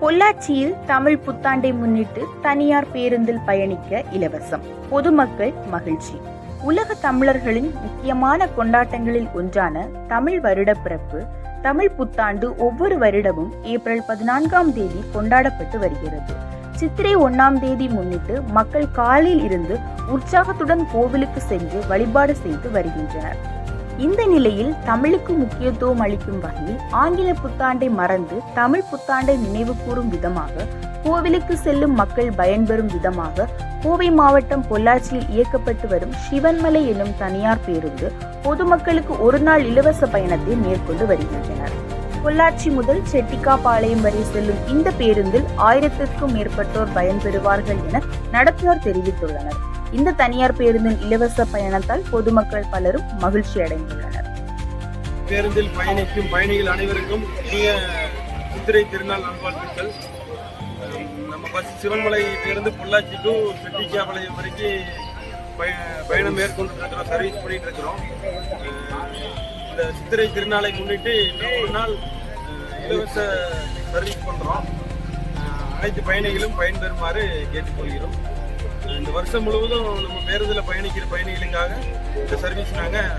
பொள்ளாச்சியில் தமிழ் புத்தாண்டை முன்னிட்டு தனியார் பேருந்தில் பயணிக்க இலவசம். பொதுமக்கள் மகிழ்ச்சி. உலக தமிழர்களின் முக்கியமான கொண்டாட்டங்களில் ஒன்றான தமிழ் வருட பிறப்பு தமிழ் புத்தாண்டு ஒவ்வொரு வருடமும் ஏப்ரல் பதினான்காம் தேதி கொண்டாடப்பட்டு வருகிறது. சித்திரை ஒன்னாம் தேதி முன்னிட்டு மக்கள் காலையில் இருந்து உற்சாகத்துடன் கோவிலுக்கு சென்று வழிபாடு செய்து வருகின்றனர். இந்த நிலையில் தமிழுக்கு முக்கியத்துவம் அளிக்கும் வகையில் ஆங்கில புத்தாண்டை மறந்து தமிழ் புத்தாண்டை நினைவு கூறும் விதமாக கோவிலுக்கு செல்லும் மக்கள் பயன்பெறும் விதமாக கோவை மாவட்டம் பொள்ளாச்சியில் இயக்கப்பட்டு வரும் சிவன்மலை எனும் தனியார் பேருந்து பொதுமக்களுக்கு ஒரு நாள் இலவச பயணத்தை மேற்கொண்டு வருகின்றனர். பொள்ளாச்சி முதல் செட்டிக்காபாளையம் வரை செல்லும் இந்த பேருந்தில் ஆயிரத்திற்கும் மேற்பட்டோர் பயன்பெறுவார்கள் என நடத்துனர் தெரிவித்துள்ளனர். இந்த தனியார் பேருந்தின் இலவச பயணத்தால் பொதுமக்கள் பலரும் மகிழ்ச்சி அடைந்துள்ளனர். பேருந்தில் பயணிக்கும் பயணிகள் அனைவருக்கும் இனிய சித்திரை திருநாள் நல்வாழ்த்துக்கள். நம்ம பஸ் சிவன்மலை பேருந்து பொள்ளாச்சி செட்டிக்காபாளையம் வரைக்கும் பய- பயணம் மேற்கொண்டு இருக்கிறோம் சர்வீஸ் பண்ணிட்டு இருக்கிறோம். இந்த சித்திரை திருநாளை முன்னிட்டு ஒரு நாள் இலவச சர்வீஸ் பண்ணுறோம் அனைத்து பயணிகளும் பயன்பெறுமாறு கேட்டுக்கொள்கிறோம். இந்த வருஷம் முழுவதும் நம்ம பேருந்தில் பயணிக்கிற பயணிகளுக்காக இந்த சர்வீஸ் நாங்கள்